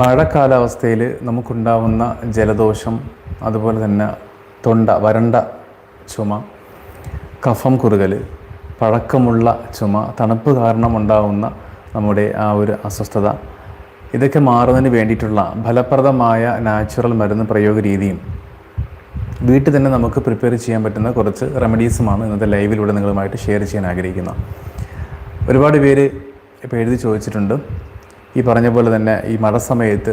മഴ കാലാവസ്ഥയിൽ നമുക്കുണ്ടാവുന്ന ജലദോഷം അതുപോലെ തന്നെ തൊണ്ട വരണ്ട ചുമ കഫം കുറുകൽ പഴക്കമുള്ള ചുമ തണുപ്പ് കാരണം ഉണ്ടാവുന്ന നമ്മുടെ ആ ഒരു അസ്വസ്ഥത. ഇതൊക്കെ മാറുന്നതിന് വേണ്ടിയിട്ടുള്ള ഫലപ്രദമായ നാച്ചുറൽ മരുന്ന് പ്രയോഗ രീതിയും വീട്ടിൽ തന്നെ നമുക്ക് പ്രിപ്പയർ ചെയ്യാൻ പറ്റുന്ന കുറച്ച് റെമഡീസുമാണ് ഇന്നത്തെ ലൈവിലൂടെ നിങ്ങളുമായിട്ട് ഷെയർ ചെയ്യാൻ ആഗ്രഹിക്കുന്നത്. ഒരുപാട് പേര് ഇപ്പോൾ എഴുതി ചോദിച്ചിട്ടുണ്ട്. ഈ പറഞ്ഞ പോലെ തന്നെ ഈ മഴ സമയത്ത്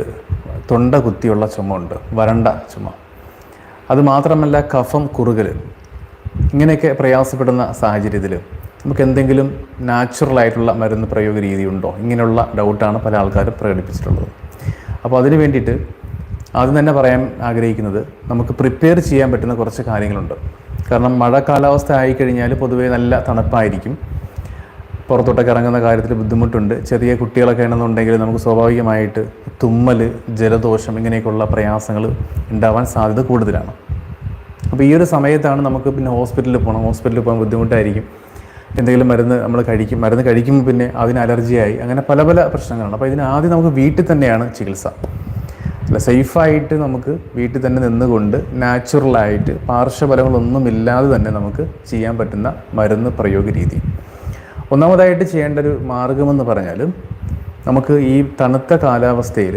തൊണ്ട കുത്തിയുള്ള ചുമ ഉണ്ട് വരണ്ട ചുമ. അതുമാത്രമല്ല കഫം കുറുകൽ. ഇങ്ങനെയൊക്കെ പ്രയാസപ്പെടുന്ന സാഹചര്യത്തിൽ നമുക്ക് എന്തെങ്കിലും നാച്ചുറലായിട്ടുള്ള മരുന്ന് പ്രയോഗ രീതി ഉണ്ടോ? ഇങ്ങനെയുള്ള ഡൗട്ടാണ് പല ആൾക്കാരും പ്രകടിപ്പിച്ചിട്ടുള്ളത്. അപ്പോൾ അതിന് വേണ്ടിയിട്ട് ആദ്യം തന്നെ പറയാൻ ആഗ്രഹിക്കുന്നത് നമുക്ക് പ്രിപ്പയർ ചെയ്യാൻ പറ്റുന്ന കുറച്ച് കാര്യങ്ങളുണ്ട്. കാരണം മഴ കാലാവസ്ഥ ആയിക്കഴിഞ്ഞാൽ പൊതുവേ നല്ല തണുപ്പായിരിക്കും. പുറത്തോട്ടൊക്കെ ഇറങ്ങുന്ന കാര്യത്തിൽ ബുദ്ധിമുട്ടുണ്ട്. ചെറിയ കുട്ടികളൊക്കെ ആണെന്നുണ്ടെങ്കിൽ നമുക്ക് സ്വാഭാവികമായിട്ട് തുമ്മൽ ജലദോഷം ഇങ്ങനെയൊക്കെയുള്ള പ്രയാസങ്ങൾ ഉണ്ടാവാൻ സാധ്യത കൂടുതലാണ്. അപ്പോൾ ഈ ഒരു സമയത്താണ് നമുക്ക് പിന്നെ ഹോസ്പിറ്റലിൽ പോകണം. ഹോസ്പിറ്റലിൽ പോകാൻ ബുദ്ധിമുട്ടായിരിക്കും. എന്തെങ്കിലും മരുന്ന് നമ്മൾ കഴിക്കും. മരുന്ന് കഴിക്കുമ്പോൾ പിന്നെ അതിന് അലർജിയായി. അങ്ങനെ പല പല പ്രശ്നങ്ങളാണ്. അപ്പോൾ ഇതിന് ആദ്യം നമുക്ക് വീട്ടിൽ തന്നെയാണ് ചികിത്സ. അല്ല സേഫായിട്ട് നമുക്ക് വീട്ടിൽ തന്നെ നിന്നുകൊണ്ട് നാച്ചുറലായിട്ട് പാർശ്വഫലങ്ങളൊന്നുമില്ലാതെ തന്നെ നമുക്ക് ചെയ്യാൻ പറ്റുന്ന മരുന്ന് പ്രയോഗ രീതി ഒന്നാമതായിട്ട് ചെയ്യേണ്ട ഒരു മാർഗമെന്ന് പറഞ്ഞാൽ നമുക്ക് ഈ തണുത്ത കാലാവസ്ഥയിൽ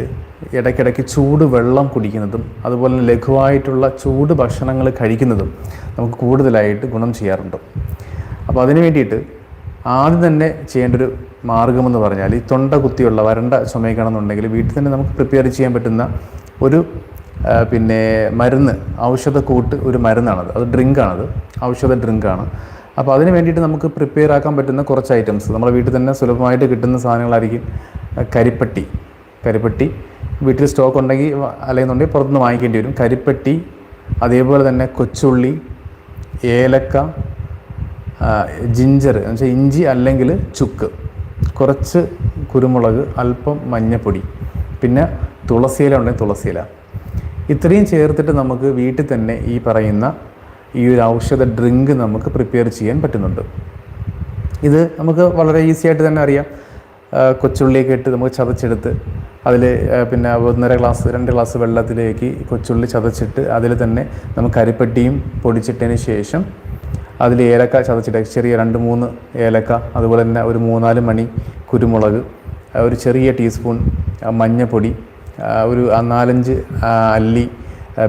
ഇടയ്ക്കിടയ്ക്ക് ചൂട് വെള്ളം കുടിക്കുന്നതും അതുപോലെ ലഘുവായിട്ടുള്ള ചൂട് ഭക്ഷണങ്ങൾ കഴിക്കുന്നതും നമുക്ക് കൂടുതലായിട്ട് ഗുണം ചെയ്യാറുണ്ട്. അപ്പോൾ അതിന് വേണ്ടിയിട്ട് ആദ്യം തന്നെ ചെയ്യേണ്ട ഒരു മാർഗമെന്ന് പറഞ്ഞാൽ ഈ തൊണ്ട കുത്തിയുള്ള വരണ്ട ചുമയ്ക്കണമെന്നുണ്ടെങ്കിൽ വീട്ടിൽ തന്നെ നമുക്ക് പ്രിപ്പയർ ചെയ്യാൻ പറ്റുന്ന ഒരു പിന്നെ മരുന്ന് ഔഷധക്കൂട്ട് ഒരു മരുന്നാണത്. അത് ഡ്രിങ്കാണത്. ഔഷധ ഡ്രിങ്കാണ്. അപ്പോൾ അതിന് വേണ്ടിയിട്ട് നമുക്ക് പ്രിപ്പയർ ആക്കാൻ പറ്റുന്ന കുറച്ച് ഐറ്റംസ് നമ്മുടെ വീട്ടിൽ തന്നെ സുലഭമായിട്ട് കിട്ടുന്ന സാധനങ്ങളായിരിക്കും കരിപ്പട്ടി. കരിപ്പട്ടി വീട്ടിൽ സ്റ്റോക്ക് ഉണ്ടെങ്കിൽ അല്ലെന്നുണ്ടെങ്കിൽ പുറത്തുനിന്ന് വാങ്ങിക്കേണ്ടി വരും. കരിപ്പട്ടി അതേപോലെ തന്നെ കൊച്ചുള്ളി ഏലക്ക ജിഞ്ചർ എന്ന് വെച്ചാൽ ഇഞ്ചി അല്ലെങ്കിൽ ചുക്ക്. കുറച്ച് കുരുമുളക് അല്പം മഞ്ഞപ്പൊടി പിന്നെ തുളസിയില ഉണ്ടെങ്കിൽ തുളസിയില. ഇത്രയും ചേർത്തിട്ട് നമുക്ക് വീട്ടിൽ തന്നെ ഈ പറയുന്ന ഈ ഒരു ഔഷധ ഡ്രിങ്ക് നമുക്ക് പ്രിപ്പയർ ചെയ്യാൻ പറ്റുന്നുണ്ട്. ഇത് നമുക്ക് വളരെ ഈസി ആയിട്ട് തന്നെ അറിയാം. കൊച്ചുള്ളിയൊക്കെ ഇട്ട് നമുക്ക് ചതച്ചെടുത്ത് അതിൽ പിന്നെ ഒന്നര ഗ്ലാസ് രണ്ട് ഗ്ലാസ് വെള്ളത്തിലേക്ക് കൊച്ചുള്ളി ചതച്ചിട്ട് അതിൽ തന്നെ നമുക്ക് അരിപ്പട്ടിയും പൊടിച്ചിട്ടതിന് ശേഷം അതിൽ ഏലക്ക ചതച്ചിട്ട് ചെറിയ രണ്ട് മൂന്ന് ഏലക്ക അതുപോലെ തന്നെ ഒരു മൂന്നാൽ മണി കുരുമുളക് ഒരു ചെറിയ ടീസ്പൂൺ ആ, മഞ്ഞപ്പൊടി ഒരു നാലഞ്ച് അല്ലി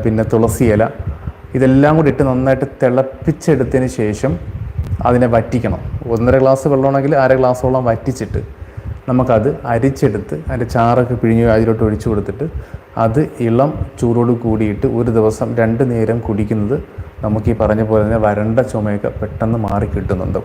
പിന്നെ തുളസി ഇല ഇതെല്ലാം കൂടി ഇട്ട് നന്നായിട്ട് തിളപ്പിച്ചെടുത്തതിന് ശേഷം അതിനെ വറ്റിക്കണം. ഒന്നര ഗ്ലാസ് വെള്ളമാണെങ്കിൽ അര ഗ്ലാസോളം വറ്റിച്ചിട്ട് നമുക്കത് അരിച്ചെടുത്ത് അതിന്റെ ചാറൊക്കെ പിഴിഞ്ഞ് അതിലോട്ട് ഒഴിച്ചു കൊടുത്തിട്ട് അത് ഇളം ചൂടോട് കൂടിയിട്ട് ഒരു ദിവസം രണ്ട് നേരം കുടിക്കുന്നത് നമുക്ക് ഈ പറഞ്ഞ പോലെ തന്നെ വരണ്ട ചുമയൊക്കെ പെട്ടെന്ന് മാറി കിട്ടുന്നുണ്ട്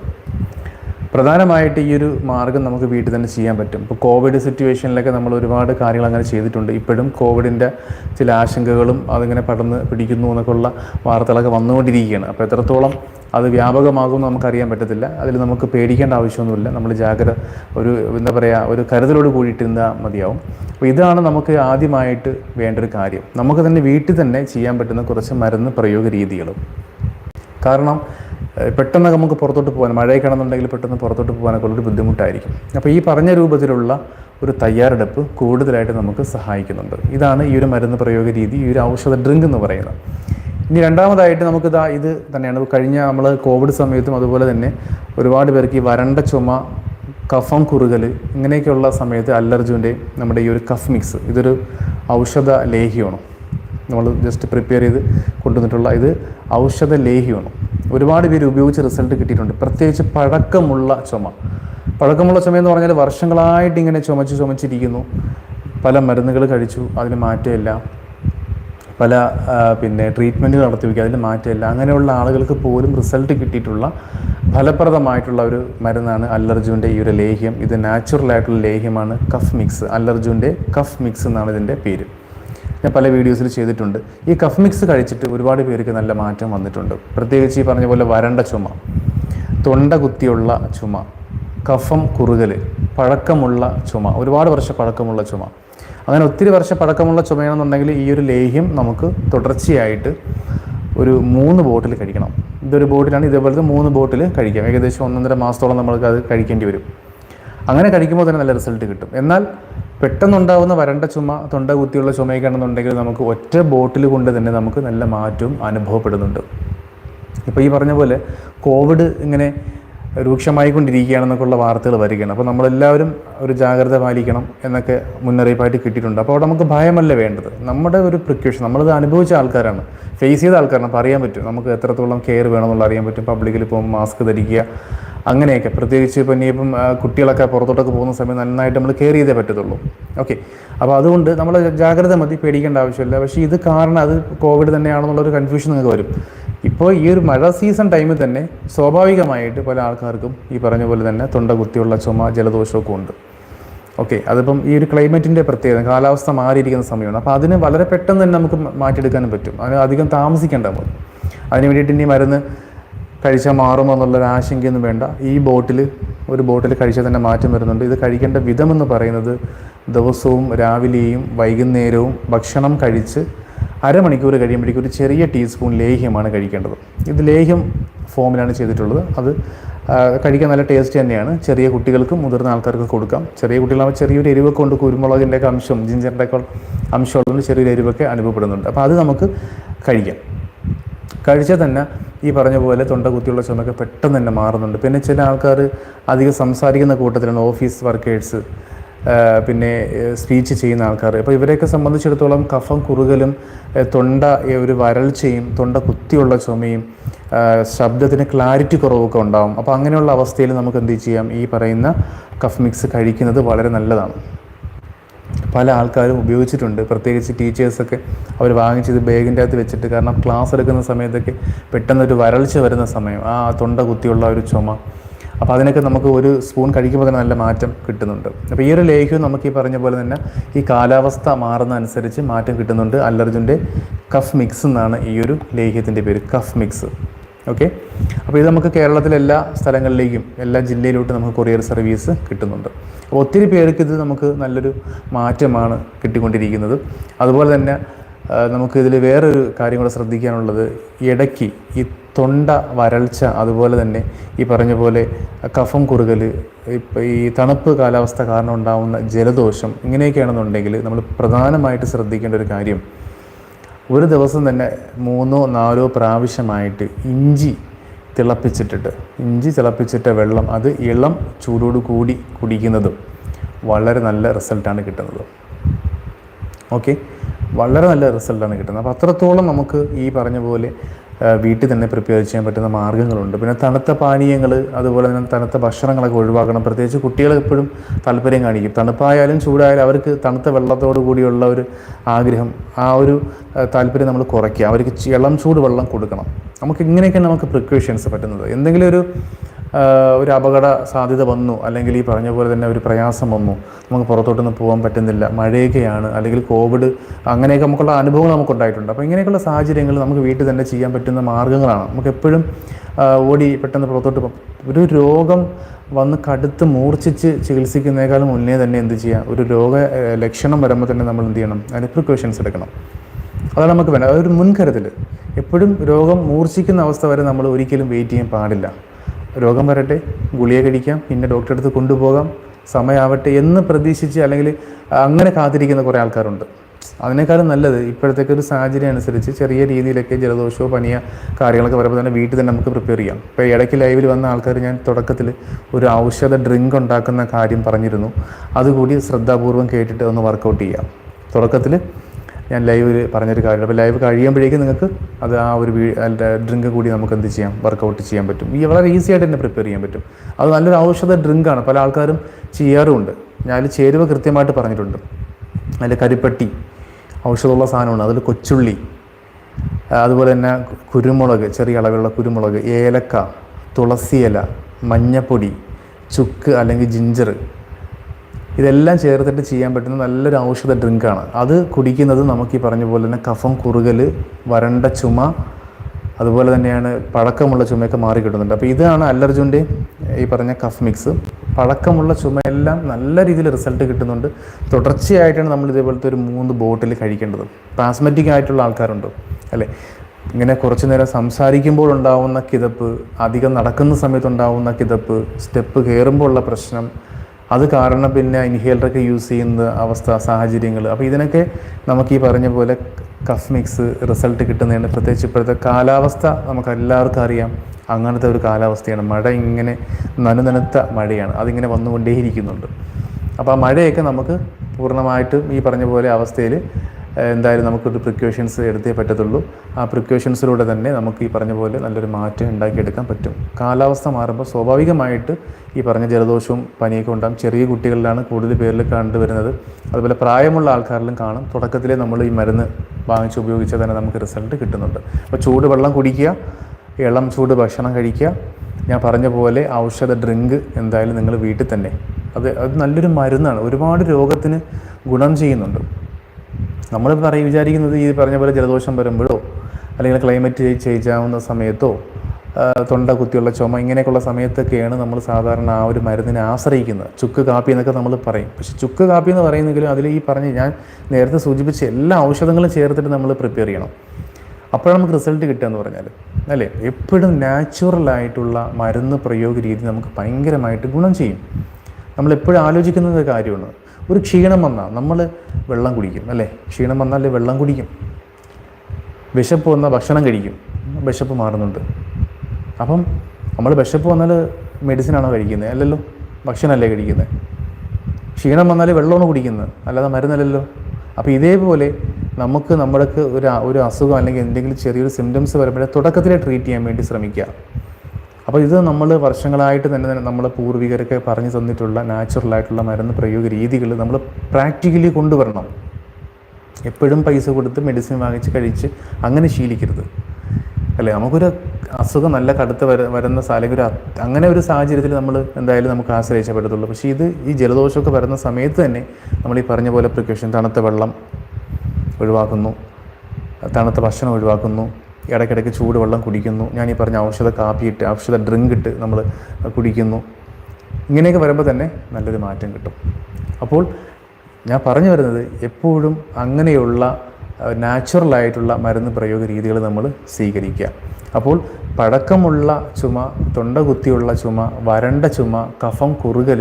പ്രധാനമായിട്ട് ഈ ഒരു മാർഗം നമുക്ക് വീട്ടിൽ തന്നെ ചെയ്യാൻ പറ്റും. ഇപ്പോൾ കോവിഡ് സിറ്റുവേഷനിലൊക്കെ നമ്മൾ ഒരുപാട് കാര്യങ്ങൾ അങ്ങനെ ചെയ്തിട്ടുണ്ട്. ഇപ്പോഴും കോവിഡിന്റെ ചില ആശങ്കകളും അതിങ്ങനെ പടർന്ന് പിടിക്കുന്നു എന്നൊക്കെയുള്ള വാർത്തകളൊക്കെ വന്നുകൊണ്ടിരിക്കുകയാണ്. അപ്പോൾ എത്രത്തോളം അത് വ്യാപകമാകുമെന്ന് നമുക്കറിയാൻ പറ്റത്തില്ല. അതിൽ നമുക്ക് പേടിക്കേണ്ട ആവശ്യമൊന്നുമില്ല. നമ്മൾ ജാഗ്രത ഒരു എന്താ പറയുക ഒരു കരുതലോട് കൂടിയിട്ടിരുന്നാൽ മതിയാവും. അപ്പോൾ ഇതാണ് നമുക്ക് ആദ്യമായിട്ട് വേണ്ട ഒരു കാര്യം. നമുക്ക് തന്നെ വീട്ടിൽ തന്നെ ചെയ്യാൻ പറ്റുന്ന കുറച്ച് മരുന്ന് പ്രയോഗ രീതികളും കാരണം പെട്ടെന്ന് നമുക്ക് പുറത്തോട്ട് പോകാൻ മഴയൊക്കെ ആണെന്നുണ്ടെങ്കിൽ പെട്ടെന്ന് പുറത്തോട്ട് പോകാനൊക്കെ ഉള്ളൊരു ബുദ്ധിമുട്ടായിരിക്കും. അപ്പോൾ ഈ പറഞ്ഞ രൂപത്തിലുള്ള ഒരു തയ്യാറെടുപ്പ് കൂടുതലായിട്ട് നമുക്ക് സഹായിക്കുന്നുണ്ട്. ഇതാണ് ഈ ഒരു മരുന്ന് പ്രയോഗ രീതി ഈ ഒരു ഔഷധ ഡ്രിങ്ക് എന്ന് പറയുന്നത്. ഇനി രണ്ടാമതായിട്ട് നമുക്ക് ഇതാ ഇത് തന്നെയാണ് കഴിഞ്ഞ നമ്മൾ കോവിഡ് സമയത്തും അതുപോലെ തന്നെ ഒരുപാട് പേർക്ക് ഈ വരണ്ട ചുമ കഫം കുറുകൽ ഇങ്ങനെയൊക്കെയുള്ള സമയത്ത് അലർജുവിന്റെ നമ്മുടെ ഈ ഒരു കഫ് മിക്സ് ഇതൊരു ഔഷധ ലേഹ്യമാണ്. നമ്മൾ ജസ്റ്റ് പ്രിപ്പയർ ചെയ്ത് കൊണ്ടുവന്നിട്ടുള്ള ഇത് ഔഷധ ലേഹ്യമാണ്. ഒരുപാട് പേര് ഉപയോഗിച്ച് റിസൾട്ട് കിട്ടിയിട്ടുണ്ട്. പ്രത്യേകിച്ച് പഴക്കമുള്ള ചുമ. പഴക്കമുള്ള ചുമ എന്ന് പറഞ്ഞാൽ വർഷങ്ങളായിട്ട് ഇങ്ങനെ ചുമച്ച് ചുമച്ചിരിക്കുന്നു. പല മരുന്നുകൾ കഴിച്ചു അതിന് മാറ്റമില്ല. പല പിന്നെ ട്രീറ്റ്മെന്റുകൾ നടത്തി വയ്ക്കുക അതിന് മാറ്റമില്ല. അങ്ങനെയുള്ള ആളുകൾക്ക് പോലും റിസൾട്ട് കിട്ടിയിട്ടുള്ള ഫലപ്രദമായിട്ടുള്ള ഒരു മരുന്നാണ് അല്ലർജുവിന്റെ ഈ ഒരു ലേഹ്യം. ഇത് നാച്ചുറൽ ആയിട്ടുള്ള ലേഹ്യമാണ് കഫ് മിക്സ്. അല്ലർജുവിന്റെ കഫ് മിക്സ് എന്നാണ് ഇതിന്റെ പേര്. ഞാൻ പല വീഡിയോസിൽ ചെയ്തിട്ടുണ്ട്. ഈ കഫ് മിക്സ് കഴിച്ചിട്ട് ഒരുപാട് പേർക്ക് നല്ല മാറ്റം വന്നിട്ടുണ്ട്. പ്രത്യേകിച്ച് ഈ പറഞ്ഞ പോലെ വരണ്ട ചുമ തൊണ്ട കുത്തിയുള്ള ചുമ കഫം കുറുകൽ പഴക്കമുള്ള ചുമ ഒരുപാട് വർഷം പഴക്കമുള്ള ചുമ. അങ്ങനെ ഒത്തിരി വർഷം പഴക്കമുള്ള ചുമയാണെന്നുണ്ടെങ്കിൽ ഈ ഒരു ലേഹ്യം നമുക്ക് തുടർച്ചയായിട്ട് ഒരു മൂന്ന് ബോട്ടിൽ കഴിക്കണം. ഇതൊരു ബോട്ടിലാണ് ഇതേപോലത്തെ മൂന്ന് ബോട്ടിൽ കഴിക്കാം. ഏകദേശം ഒന്നൊന്നര മാസത്തോളം നമ്മൾക്ക് അത് കഴിക്കേണ്ടി വരും. അങ്ങനെ കഴിക്കുമ്പോൾ തന്നെ നല്ല റിസൾട്ട് കിട്ടും. എന്നാൽ പെട്ടെന്നുണ്ടാകുന്ന വരണ്ട ചുമ തൊണ്ട കുത്തിയുള്ള ചുമയൊക്കെയാണെന്നുണ്ടെങ്കിൽ നമുക്ക് ഒറ്റ ബോട്ടിൽ കൊണ്ട് തന്നെ നമുക്ക് നല്ല മാറ്റവും അനുഭവപ്പെടുന്നുണ്ട്. ഇപ്പോൾ ഈ പറഞ്ഞ പോലെ കോവിഡ് ഇങ്ങനെ രൂക്ഷമായിക്കൊണ്ടിരിക്കുകയാണെന്നൊക്കെയുള്ള വാർത്തകൾ വരികയാണ്. അപ്പോൾ നമ്മളെല്ലാവരും ഒരു ജാഗ്രത പാലിക്കണം എന്നൊക്കെ മുന്നറിയിപ്പായിട്ട് കിട്ടിയിട്ടുണ്ട്. അപ്പോൾ അവിടെ നമുക്ക് ഭയമല്ല വേണ്ടത്. നമ്മുടെ ഒരു പ്രിക്യൂഷൻ നമ്മളിത് അനുഭവിച്ച ആൾക്കാരാണ്. ഫേസ് ചെയ്ത ആൾക്കാരാണ്. അപ്പോൾ അറിയാൻ പറ്റും. നമുക്ക് എത്രത്തോളം കെയർ വേണമെന്നുള്ള അറിയാൻ പറ്റും. പബ്ലിക്കിൽ പോകുമ്പോൾ മാസ്ക് ധരിക്കുക അങ്ങനെയൊക്കെ. പ്രത്യേകിച്ച് ഇപ്പം ഇനിയിപ്പം കുട്ടികളൊക്കെ പുറത്തോട്ടൊക്കെ പോകുന്ന സമയം നന്നായിട്ട് നമ്മൾ കെയർ ചെയ്തേ പറ്റത്തുള്ളൂ. ഓക്കെ അപ്പോൾ അതുകൊണ്ട് നമ്മൾ ജാഗ്രത മതി പേടിക്കേണ്ട ആവശ്യമില്ല. പക്ഷേ ഇത് കാരണം അത് കോവിഡ് തന്നെയാണെന്നുള്ളൊരു കൺഫ്യൂഷൻ നിങ്ങൾക്ക് വരും. ഇപ്പോൾ ഈ ഒരു മഴ സീസൺ ടൈമിൽ തന്നെ സ്വാഭാവികമായിട്ട് പല ആൾക്കാർക്കും ഈ പറഞ്ഞ പോലെ തന്നെ തൊണ്ട കുത്തിയുള്ള ചുമ ജലദോഷമൊക്കെ ഉണ്ട്. ഓക്കെ അതിപ്പം ഈ ഒരു ക്ലൈമറ്റിന്റെ പ്രത്യേകത കാലാവസ്ഥ മാറിയിരിക്കുന്ന സമയമാണ്. അപ്പോൾ അതിന് വളരെ പെട്ടെന്ന് തന്നെ നമുക്ക് മാറ്റിയെടുക്കാനും പറ്റും. അതിന് അധികം താമസിക്കേണ്ട നമ്മൾ അതിന് വേണ്ടിയിട്ട് ഇനി മരുന്ന് കഴിച്ചാൽ മാറുമോ എന്നുള്ളൊരു ആശങ്കയൊന്നും വേണ്ട. ഈ ബോട്ടിൽ ഒരു ബോട്ടിൽ കഴിച്ചാൽ തന്നെ മാറ്റം വരുന്നുണ്ട്. ഇത് കഴിക്കേണ്ട വിധമെന്ന് പറയുന്നത് ദിവസവും രാവിലെയും വൈകുന്നേരവും ഭക്ഷണം കഴിച്ച് അരമണിക്കൂർ കഴിയുമ്പോഴേക്കും ഒരു ചെറിയ ടീസ്പൂൺ ലേഹ്യമാണ് കഴിക്കേണ്ടത്. ഇത് ലേഹ്യം ഫോമിലാണ് ചെയ്തിട്ടുള്ളത്. അത് കഴിക്കാൻ നല്ല ടേസ്റ്റ് തന്നെയാണ്. ചെറിയ കുട്ടികൾക്കും മുതിർന്ന ആൾക്കാർക്കും കൊടുക്കാം. ചെറിയ കുട്ടികളാകുമ്പോൾ ചെറിയൊരു എരിവൊക്കെ കൊണ്ട് കുരുമുളകിന്റെ ഒക്കെ അംശം ജിഞ്ചറിന്റെ ഒക്കെ അംശമുള്ളതുകൊണ്ട് ചെറിയൊരു എരിവൊക്കെ അനുഭവപ്പെടുന്നുണ്ട്. അപ്പോൾ അത് നമുക്ക് കഴിക്കാം. കഴിച്ചാൽ തന്നെ ഈ പറഞ്ഞ പോലെ തൊണ്ട കുത്തിയുള്ള ചുമക്കെ പെട്ടെന്ന് തന്നെ മാറുന്നുണ്ട്. പിന്നെ ചില ആൾക്കാർ അധികം സംസാരിക്കുന്ന കൂട്ടത്തിലാണ് ഓഫീസ് വർക്കേഴ്സ്. പിന്നെ സ്പീച്ച് ചെയ്യുന്ന ആൾക്കാർ. അപ്പോൾ ഇവരെയൊക്കെ സംബന്ധിച്ചിടത്തോളം കഫം കുറുകലും തൊണ്ട ഒരു വരൾച്ചയും തൊണ്ട കുത്തിയുള്ള ചുമയും ശബ്ദത്തിന് ക്ലാരിറ്റി കുറവൊക്കെ ഉണ്ടാവും. അപ്പോൾ അങ്ങനെയുള്ള അവസ്ഥയിൽ നമുക്ക് എന്ത് ചെയ്യാം? ഈ പറയുന്ന കഫ് മിക്സ് കഴിക്കുന്നത് വളരെ നല്ലതാണ്. പല ആൾക്കാരും ഉപയോഗിച്ചിട്ടുണ്ട്. പ്രത്യേകിച്ച് ടീച്ചേഴ്സൊക്കെ അവർ വാങ്ങിച്ചത് ബാഗിന്റെ അകത്ത് വെച്ചിട്ട്. കാരണം ക്ലാസ് എടുക്കുന്ന സമയത്തൊക്കെ പെട്ടെന്നൊരു വരൾച്ച വരുന്ന സമയം. ആ തൊണ്ട കുത്തിയുള്ള ഒരു ചുമ അപ്പോൾ അതിനൊക്കെ നമുക്ക് ഒരു സ്പൂൺ കഴിക്കുമ്പോൾ തന്നെ നല്ല മാറ്റം കിട്ടുന്നുണ്ട്. അപ്പോൾ ഈ ഒരു ലേഹ്യം നമുക്ക് ഈ പറഞ്ഞ പോലെ തന്നെ ഈ കാലാവസ്ഥ മാറുന്ന അനുസരിച്ച് മാറ്റം കിട്ടുന്നുണ്ട്. അല്ലർജുന്റെ കഫ് മിക്സ് എന്നാണ് ഈ ഒരു ലേഹ്യത്തിന്റെ പേര് കഫ് മിക്സ് ഓക്കെ? അപ്പോൾ ഇത് നമുക്ക് കേരളത്തിലെ എല്ലാ സ്ഥലങ്ങളിലേക്കും എല്ലാ ജില്ലയിലോട്ടും നമുക്ക് കൊറിയർ സർവീസ് കിട്ടുന്നുണ്ട്. അപ്പോൾ ഒത്തിരി പേർക്ക് ഇത് നമുക്ക് നല്ലൊരു മാറ്റമാണ് കിട്ടിക്കൊണ്ടിരിക്കുന്നത്. അതുപോലെ തന്നെ നമുക്കിതിൽ വേറൊരു കാര്യം കൂടെ ശ്രദ്ധിക്കാനുള്ളത് ഇടയ്ക്ക് ഈ തൊണ്ട വരൾച്ച അതുപോലെ തന്നെ ഈ പറഞ്ഞ പോലെ കഫം കുറുകൽ ഇപ്പം ഈ തണുപ്പ് കാലാവസ്ഥ കാരണം ഉണ്ടാകുന്ന ജലദോഷം ഇങ്ങനെയൊക്കെയാണെന്നുണ്ടെങ്കിൽ നമ്മൾ പ്രധാനമായിട്ട് ശ്രദ്ധിക്കേണ്ട ഒരു കാര്യം ഒരു ദിവസം തന്നെ മൂന്നോ നാലോ പ്രാവശ്യമായിട്ട് ഇഞ്ചി തിളപ്പിച്ചിട്ടിട്ട് ഇഞ്ചി തിളപ്പിച്ചിട്ട വെള്ളം അത് ഇളം ചൂടോട് കൂടി കുടിക്കുന്നതും വളരെ നല്ല റിസൾട്ടാണ് കിട്ടുന്നത്. ഓക്കെ? വളരെ നല്ല റിസൾട്ടാണ് കിട്ടുന്നത്. അപ്പോൾ അത്രത്തോളം നമുക്ക് ഈ പറഞ്ഞ പോലെ വീട്ടിൽ തന്നെ പ്രിപ്പയർ ചെയ്യാൻ പറ്റുന്ന മാർഗങ്ങളുണ്ട്. പിന്നെ തണുത്ത പാനീയങ്ങൾ അതുപോലെ തന്നെ തണുത്ത ഭക്ഷണങ്ങളൊക്കെ ഒഴിവാക്കണം. പ്രത്യേകിച്ച് കുട്ടികൾ എപ്പോഴും താല്പര്യം കാണിക്കും. തണുപ്പായാലും ചൂടായാലും അവർക്ക് തണുത്ത വെള്ളത്തോടു കൂടിയുള്ള ഒരു ആഗ്രഹം ആ ഒരു താല്പര്യം നമ്മൾ കുറയ്ക്കുക. അവർക്ക് ഇളം ചൂട് വെള്ളം കൊടുക്കണം. നമുക്ക് ഇങ്ങനെയൊക്കെ നമുക്ക് പ്രിക്കോഷൻസ് പറ്റുന്നത്. എന്തെങ്കിലും ഒരു ഒരു അപകട സാധ്യത വന്നു അല്ലെങ്കിൽ ഈ പറഞ്ഞ പോലെ തന്നെ ഒരു പ്രയാസം വന്നു. നമുക്ക് പുറത്തോട്ടൊന്നും പോകാൻ പറ്റുന്നില്ല. മഴയൊക്കെയാണ് അല്ലെങ്കിൽ കോവിഡ് അങ്ങനെയൊക്കെ നമുക്കുള്ള അനുഭവങ്ങൾ നമുക്കുണ്ടായിട്ടുണ്ട്. അപ്പോൾ ഇങ്ങനെയൊക്കെയുള്ള സാഹചര്യങ്ങൾ നമുക്ക് വീട്ടിൽ തന്നെ ചെയ്യാൻ പറ്റുന്ന മാർഗങ്ങളാണ് നമുക്ക് എപ്പോഴും ഓടി പെട്ടെന്ന് പുറത്തോട്ട് ഒരു രോഗം വന്ന് കടുത്ത് മൂർച്ഛിച്ച് ചികിത്സിക്കുന്നതിനേക്കാളും മുന്നേ തന്നെ എന്ത് ചെയ്യുക ഒരു രോഗ ലക്ഷണം വരുമ്പോൾ തന്നെ നമ്മൾ എന്ത് ചെയ്യണം? അതിന് പ്രിക്കോഷൻസ് എടുക്കണം. അതാണ് നമുക്ക് വേണ്ടത്. അതൊരു മുൻകരുതൽ എപ്പോഴും രോഗം മൂർച്ഛിക്കുന്ന അവസ്ഥ വരെ നമ്മൾ ഒരിക്കലും വെയിറ്റ് ചെയ്യാൻ പാടില്ല. രോഗം വരട്ടെ ഗുളിക കഴിക്കാം പിന്നെ ഡോക്ടറെ അടുത്ത് കൊണ്ടുപോകാം സമയമാവട്ടെ എന്ന് പ്രതീക്ഷിച്ച് അല്ലെങ്കിൽ അങ്ങനെ കാത്തിരിക്കുന്ന കുറേ ആൾക്കാരുണ്ട്. അതിനേക്കാളും നല്ലത് ഇപ്പോഴത്തേക്ക് ഒരു സാഹചര്യം അനുസരിച്ച് ചെറിയ രീതിയിലൊക്കെ ജലദോഷമോ പനിയ കാര്യങ്ങളൊക്കെ വരുമ്പോൾ തന്നെ വീട്ടിൽ തന്നെ നമുക്ക് പ്രിപ്പയർ ചെയ്യാം. ഇപ്പോൾ ഇടയ്ക്ക് ലൈവിൽ വന്ന ആൾക്കാർ ഞാൻ തുടക്കത്തിൽ ഒരു ഔഷധ ഡ്രിങ്ക് ഉണ്ടാക്കുന്ന കാര്യം പറഞ്ഞിരുന്നു. അതുകൂടി ശ്രദ്ധാപൂർവം കേട്ടിട്ട് ഒന്ന് വർക്കൗട്ട് ചെയ്യാം. തുടക്കത്തിൽ ഞാൻ ലൈവിൽ പറഞ്ഞൊരു കാര്യം അപ്പോൾ ലൈവ് കഴിയുമ്പോഴേക്കും നിങ്ങൾക്ക് അത് ആ ഒരു ഡ്രിങ്ക് കൂടി നമുക്ക് എന്ത് ചെയ്യാം? വർക്കൗട്ട് ചെയ്യാൻ പറ്റും. ഈ വളരെ ഈസി ആയിട്ട് തന്നെ പ്രിപ്പയർ ചെയ്യാൻ പറ്റും. അത് നല്ലൊരു ഔഷധ ഡ്രിങ്കാണ് പല ആൾക്കാരും ചെയ്യാറുമുണ്ട് ഞാൻ ചേരുവ കൃത്യമായിട്ട് പറഞ്ഞിട്ടുണ്ട്. അതിൽ കരിപ്പട്ടി ഔഷധമുള്ള സാധനമാണ്. അതിൽ കൊച്ചുള്ളി അതുപോലെ തന്നെ കുരുമുളക് ചെറിയ അളവിലുള്ള കുരുമുളക് ഏലക്ക തുളസിയില മഞ്ഞപ്പൊടി ചുക്ക് അല്ലെങ്കിൽ ജിഞ്ചർ ഇതെല്ലാം ചേർത്തിട്ട് ചെയ്യാൻ പറ്റുന്ന നല്ലൊരു ഔഷധ ഡ്രിങ്കാണ്. അത് കുടിക്കുന്നത് നമുക്ക് ഈ പറഞ്ഞ പോലെ തന്നെ കഫം കുറുകൽ വരണ്ട ചുമ അതുപോലെ തന്നെയാണ് പഴക്കമുള്ള ചുമയൊക്കെ മാറി കിട്ടുന്നുണ്ട്. അപ്പോൾ ഇതാണ് അല്ലർജുന്റെ ഈ പറഞ്ഞ കഫ് മിക്സ്. പഴക്കമുള്ള ചുമയെല്ലാം നല്ല രീതിയിൽ റിസൾട്ട് കിട്ടുന്നുണ്ട്. തുടർച്ചയായിട്ടാണ് നമ്മൾ ഇതേപോലത്തെ ഒരു മൂന്ന് ബോട്ടിൽ കഴിക്കേണ്ടത്. പ്ലാസ്മറ്റിക് ആയിട്ടുള്ള ആൾക്കാരുണ്ട് അല്ലേ? ഇങ്ങനെ കുറച്ച് നേരം സംസാരിക്കുമ്പോൾ ഉണ്ടാവുന്ന കിതപ്പ് അധികം നടക്കുന്ന സമയത്ത് ഉണ്ടാവുന്ന കിതപ്പ് സ്റ്റെപ്പ് കയറുമ്പോൾ ഉള്ള പ്രശ്നം അത് കാരണം പിന്നെ ഇൻഹേലറൊക്കെ യൂസ് ചെയ്യുന്ന അവസ്ഥ സാഹചര്യങ്ങൾ. അപ്പോൾ ഇതിനൊക്കെ നമുക്ക് ഈ പറഞ്ഞ പോലെ കഫ് മിക്സ് റിസൾട്ട് കിട്ടുന്നതിന് പ്രത്യേകിച്ച് ഇപ്പോഴത്തെ കാലാവസ്ഥ നമുക്ക് എല്ലാവർക്കും അറിയാം. അങ്ങനത്തെ ഒരു കാലാവസ്ഥയാണ്. മഴ ഇങ്ങനെ നനുനനുത്ത മഴയാണ്. അതിങ്ങനെ വന്നുകൊണ്ടേയിരിക്കുന്നുണ്ട്. അപ്പോൾ ആ മഴയൊക്കെ നമുക്ക് പൂർണമായിട്ടും ഈ പറഞ്ഞ പോലെ അവസ്ഥയിൽ എന്തായാലും നമുക്കൊരു പ്രിക്കോഷൻസ് എടുത്തേ പറ്റത്തുള്ളൂ. ആ പ്രിക്കോഷൻസിലൂടെ തന്നെ നമുക്ക് ഈ പറഞ്ഞ പോലെ നല്ലൊരു മാറ്റം ഉണ്ടാക്കിയെടുക്കാൻ പറ്റും. കാലാവസ്ഥ മാറുമ്പോൾ സ്വാഭാവികമായിട്ട് ഈ പറഞ്ഞ ജലദോഷവും പനിയൊക്കെ ഉണ്ടാകും. ചെറിയ കുട്ടികളിലാണ് കൂടുതൽ പേരിൽ കണ്ടുവരുന്നത്. അതുപോലെ പ്രായമുള്ള ആൾക്കാരിലും കാണും. തുടക്കത്തിലെ നമ്മൾ ഈ മരുന്ന് വാങ്ങിച്ച് ഉപയോഗിച്ചാൽ തന്നെ നമുക്ക് റിസൾട്ട് കിട്ടുന്നുണ്ട്. അപ്പോൾ ചൂട് വെള്ളം കുടിക്കുക ഇളം ചൂട് ഭക്ഷണം കഴിക്കുക. ഞാൻ പറഞ്ഞ പോലെ ഔഷധ ഡ്രിങ്ക് എന്തായാലും നിങ്ങൾ വീട്ടിൽ തന്നെ. അത് അത് നല്ലൊരു മരുന്നാണ്. ഒരുപാട് രോഗത്തിന് ഗുണം ചെയ്യുന്നുണ്ട്. നമ്മൾ പറയും വിചാരിക്കുന്നത് ഈ പറഞ്ഞ പോലെ ജലദോഷം വരുമ്പോഴോ അല്ലെങ്കിൽ ക്ലൈമറ്റ് ചേഞ്ച് ആവുന്ന സമയത്തോ തൊണ്ട കുത്തിയുള്ള ചുമ ഇങ്ങനെയൊക്കെയുള്ള സമയത്തൊക്കെയാണ് നമ്മൾ സാധാരണ ആ ഒരു മരുന്നിനെ ആശ്രയിക്കുന്നത്. ചുക്ക് കാപ്പി എന്നൊക്കെ നമ്മൾ പറയും. പക്ഷെ ചുക്ക് കാപ്പി എന്ന് പറയുന്നെങ്കിലും അതിൽ ഈ പറഞ്ഞ് ഞാൻ നേരത്തെ സൂചിപ്പിച്ച എല്ലാ ഔഷധങ്ങളും ചേർത്തിട്ട് നമ്മൾ പ്രിപ്പയർ ചെയ്യണം. അപ്പോഴാണ് നമുക്ക് റിസൾട്ട് കിട്ടുക എന്ന് പറഞ്ഞാൽ അല്ലേ? എപ്പോഴും നാച്ചുറലായിട്ടുള്ള മരുന്ന് പ്രയോഗ രീതി നമുക്ക് ഭയങ്കരമായിട്ട് ഗുണം ചെയ്യും. നമ്മളെപ്പോഴും ആലോചിക്കുന്ന കാര്യമാണ്. ഒരു ക്ഷീണം വന്നാൽ നമ്മൾ വെള്ളം കുടിക്കും അല്ലേ? ക്ഷീണം വന്നാൽ വെള്ളം കുടിക്കും. വിശപ്പ് വന്നാൽ ഭക്ഷണം കഴിക്കും. വിശപ്പ് മാറുന്നുണ്ട്. അപ്പം നമ്മൾ വിശപ്പ് വന്നാൽ മെഡിസിനാണോ കഴിക്കുന്നത് അല്ലല്ലോ. ഭക്ഷണമല്ലേ കഴിക്കുന്നത് ക്ഷീണം വന്നാൽ വെള്ളമാണ് കുടിക്കുന്നത് അല്ലാതെ മരുന്നല്ലല്ലോ. അപ്പോൾ ഇതേപോലെ നമുക്ക് നമ്മൾക്ക് ഒരു ഒരു അസുഖം അല്ലെങ്കിൽ എന്തെങ്കിലും ചെറിയൊരു സിംറ്റംസ് വരുമ്പോഴേ തുടക്കത്തിലെ ട്രീറ്റ് ചെയ്യാൻ വേണ്ടി ശ്രമിക്കുക. അപ്പോൾ ഇത് നമ്മൾ വർഷങ്ങളായിട്ട് തന്നെ നമ്മൾ പൂർവികരൊക്കെ പറഞ്ഞു തന്നിട്ടുള്ള നാച്ചുറൽ ആയിട്ടുള്ള മരുന്ന് പ്രയോഗ രീതികൾ നമ്മൾ പ്രാക്ടിക്കലി കൊണ്ടുവരണം. എപ്പോഴും പൈസ കൊടുത്ത് മെഡിസിൻ വാങ്ങിച്ച് കഴിച്ച് അങ്ങനെ ശീലിക്കരുത്. അല്ലേ? നമുക്കൊരു അസുഖം നല്ല കടുത്ത് വര വരുന്ന അല്ലെങ്കിൽ ഒരു അങ്ങനെ ഒരു സാഹചര്യത്തിൽ നമ്മൾ എന്തായാലും നമുക്ക് ആശ്രയിച്ചേ പറ്റത്തുള്ളൂ പക്ഷേ ഇത് ഈ ജലദോഷമൊക്കെ വരുന്ന സമയത്ത് തന്നെ നമ്മൾ ഈ പറഞ്ഞ പോലെ പ്രിക്കോഷൻ തണുത്ത വെള്ളം ഒഴിവാക്കുന്നു. തണുത്ത ഭക്ഷണം ഒഴിവാക്കുന്നു. ഇടയ്ക്കിടയ്ക്ക് ചൂടുവെള്ളം കുടിക്കുന്നു. ഞാൻ ഈ പറഞ്ഞ ഔഷധ കാപ്പി ഇട്ട് ഔഷധ ഡ്രിങ്ക് ഇട്ട് നമ്മൾ കുടിക്കുന്നു. ഇങ്ങനെയൊക്കെ വരുമ്പോൾ തന്നെ നല്ലൊരു മാറ്റം കിട്ടും. അപ്പോൾ ഞാൻ പറഞ്ഞു വരുന്നത് എപ്പോഴും അങ്ങനെയുള്ള നാച്ചുറലായിട്ടുള്ള മരുന്ന് പ്രയോഗ രീതികൾ നമ്മൾ സ്വീകരിക്കുക. അപ്പോൾ പഴക്കമുള്ള ചുമ തൊണ്ട കുത്തിയുള്ള ചുമ വരണ്ട ചുമ കഫം കുറുകൽ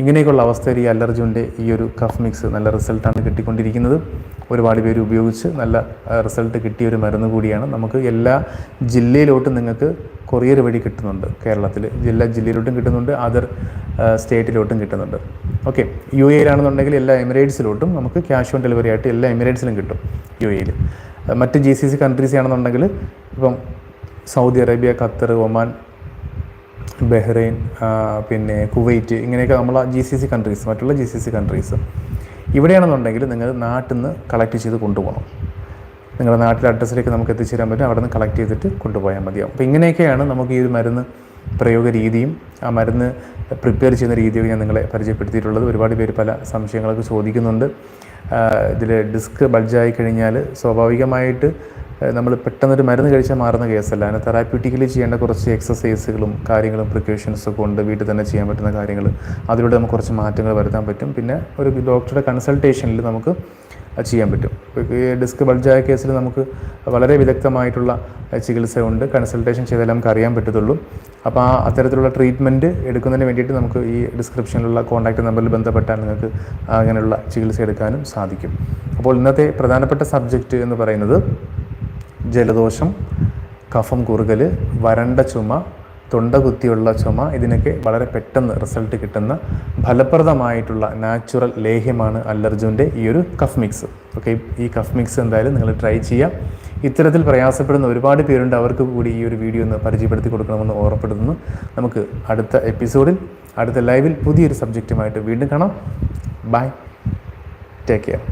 ഇങ്ങനെയൊക്കെയുള്ള അവസ്ഥയിൽ ഈ അലർജുന്റെ ഈ ഒരു കഫ് മിക്സ് നല്ല റിസൾട്ടാണ് കിട്ടിക്കൊണ്ടിരിക്കുന്നത്. ഒരുപാട് പേര് ഉപയോഗിച്ച് നല്ല റിസൾട്ട് കിട്ടിയ ഒരു മരുന്ന് കൂടിയാണ്. നമുക്ക് എല്ലാ ജില്ലയിലോട്ടും നിങ്ങൾക്ക് കൊറിയർ വഴി കിട്ടുന്നുണ്ട്. കേരളത്തിൽ എല്ലാ ജില്ലയിലോട്ടും കിട്ടുന്നുണ്ട് അതർ സ്റ്റേറ്റിലോട്ടും കിട്ടുന്നുണ്ട്. ഓക്കെ യു എയിലാണെന്നുണ്ടെങ്കിൽ എല്ലാ എമിറേറ്റ്സിലോട്ടും നമുക്ക് ക്യാഷ് ഓൺ ഡെലിവറി ആയിട്ട് എല്ലാ എമിറേറ്റ്സിലും കിട്ടും യു എയിൽ മറ്റ് ജി സി സി കൺട്രീസ് ആണെന്നുണ്ടെങ്കിൽ ഇപ്പം Saudi Arabia Qatar Oman Bahrain പിന്നെ കുവൈറ്റ് ഇങ്ങനെയൊക്കെ നമ്മൾ ജി സി സി കൺട്രീസ് മറ്റുള്ള ജി സി സി കൺട്രീസ് ഇവിടെയാണെന്നുണ്ടെങ്കിൽ നിങ്ങൾ നാട്ടിൽ നിന്ന് കളക്ട് ചെയ്ത് കൊണ്ടുപോകണം. നിങ്ങളുടെ നാട്ടിലെ അഡ്രസ്സിലേക്ക് നമുക്ക് എത്തിച്ചേരാൻ പറ്റും. അവിടെ നിന്ന് കളക്ട് ചെയ്തിട്ട് കൊണ്ടുപോയാൽ മതിയാവും. അപ്പോൾ ഇങ്ങനെയൊക്കെയാണ് നമുക്ക് ഈ ഒരു മരുന്ന് പ്രയോഗ രീതിയും ആ മരുന്ന് പ്രിപ്പയർ ചെയ്യുന്ന രീതിയും ഞാൻ നിങ്ങളെ പരിചയപ്പെടുത്തിയിട്ടുള്ളത്. ഒരുപാട് പേര് പല സംശയങ്ങളൊക്കെ ചോദിക്കുന്നുണ്ട്. ഇതിൽ ഡിസ്ക് ബൾജായി കഴിഞ്ഞാൽ സ്വാഭാവികമായിട്ട് നമ്മൾ പെട്ടെന്നൊരു മരുന്ന് കഴിച്ചാൽ മാറുന്ന കേസല്ല. അതിന് തെറാപ്യൂട്ടിക്കലി ചെയ്യേണ്ട കുറച്ച് എക്സസൈസുകളും കാര്യങ്ങളും പ്രിക്കോഷൻസൊക്കെ ഉണ്ട്. വീട്ടിൽ തന്നെ ചെയ്യാൻ പറ്റുന്ന കാര്യങ്ങൾ. അതിലൂടെ നമുക്ക് കുറച്ച് മാറ്റങ്ങൾ വരുത്താൻ പറ്റും. പിന്നെ ഒരു ഡോക്ടറുടെ കൺസൾട്ടേഷനിൽ നമുക്ക് ചെയ്യാൻ പറ്റും. ഈ ഡിസ്ക് ബൾജായ കേസിൽ നമുക്ക് വളരെ വിദഗ്ധമായിട്ടുള്ള ചികിത്സ ഉണ്ട്. കൺസൾട്ടേഷൻ ചെയ്താലേ നമുക്ക് അറിയാൻ പറ്റത്തുള്ളൂ. അപ്പോൾ ആ അത്തരത്തിലുള്ള ട്രീറ്റ്മെന്റ് എടുക്കുന്നതിന് വേണ്ടിയിട്ട് നമുക്ക് ഈ ഡിസ്ക്രിപ്ഷനിലുള്ള കോൺടാക്റ്റ് നമ്പറിൽ ബന്ധപ്പെട്ടാൽ നിങ്ങൾക്ക് അങ്ങനെയുള്ള ചികിത്സ എടുക്കാനും സാധിക്കും. അപ്പോൾ ഇന്നത്തെ പ്രധാനപ്പെട്ട സബ്ജക്റ്റ് എന്ന് പറയുന്നത് ജലദോഷം കഫം കുറുകൽ വരണ്ട ചുമ തൊണ്ടകുത്തിയുള്ള ചുമ ഇതിനൊക്കെ വളരെ പെട്ടെന്ന് റിസൾട്ട് കിട്ടുന്ന ഫലപ്രദമായിട്ടുള്ള നാച്ചുറൽ ലേഹ്യമാണ് അല്ലർജുന്റെ ഈ ഒരു കഫ് മിക്സ് ഓക്കെ ഈ കഫ് മിക്സ് എന്തായാലും നിങ്ങൾ ട്രൈ ചെയ്യുക. ഇത്തരത്തിൽ പ്രയാസപ്പെടുന്ന ഒരുപാട് പേരുണ്ട്. അവർക്ക് കൂടി ഈ ഒരു വീഡിയോ ഒന്ന് പരിചയപ്പെടുത്തി കൊടുക്കണമെന്ന് ഓർമ്മപ്പെടുത്തുന്നു. നമുക്ക് അടുത്ത എപ്പിസോഡിൽ അടുത്ത ലൈവിൽ പുതിയൊരു സബ്ജക്റ്റുമായിട്ട് വീണ്ടും കാണാം. Bye take care